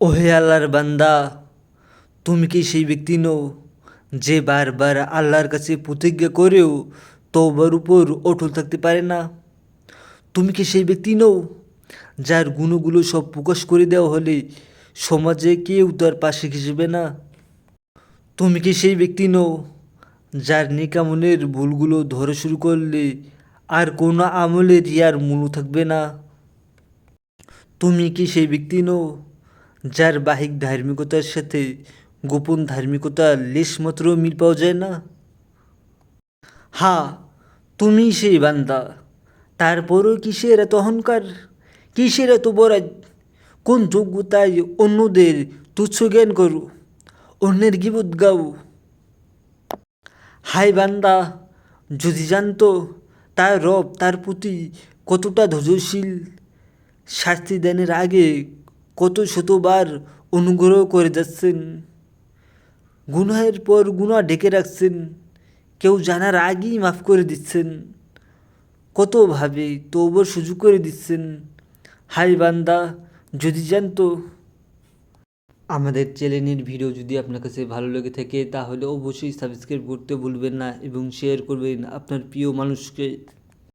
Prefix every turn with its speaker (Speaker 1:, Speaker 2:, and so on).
Speaker 1: ওহে আল্লাহর বান্দা, তুমি কি সেই ব্যক্তি নও যে বারবার আল্লাহর কাছে প্রতিজ্ঞা করেও তওবার উপর অটল থাকতে পারে না? তুমি কি সেই ব্যক্তি নও যার গুণগুলো সব প্রকাশ করে দেওয়া হলে সমাজে কেউ তার পাশে ঘেসবে না? তুমি কি সেই ব্যক্তি নও যার নিকামনের ভুলগুলো ধরা শুরু করলে আর কোনো আমলের ইয়ার মূল্য থাকবে না? তুমি কি সেই ব্যক্তি নও যার বাহিক ধার্মিকতার সাথে গোপন ধার্মিকতার লেশমাত্র মিল পাওয়া যায় না। হা তুমি সেই বান্দা। তারপরও কিসের এত অহংকার? কিসের এত বরাজ কোন যোগ্যতায় অন্যদের তুচ্ছ জ্ঞান করো? অন্যের গিবত গাও। হাই বান্দা, যদি জানতো তার রব তার প্রতি কতটা ধৈর্যশীল, শাস্তি দানের আগে কত শতবার অনুগ্রহ করে যাচ্ছেন। গুনাহের পর গুনাহ ঢেকে রাখছেন। কেউ জানার আগেই মাফ করে দিচ্ছেন। কতভাবে তবর সুযোগ করে দিচ্ছেন। হাই বান্দা, যদি জানতো। আমাদের চ্যানেলের ভিডিও যদি আপনার কাছে ভালো লেগে থাকে, তাহলে অবশ্যই সাবস্ক্রাইব করতে ভুলবেন না এবং শেয়ার করবেন আপনার প্রিয় মানুষকে।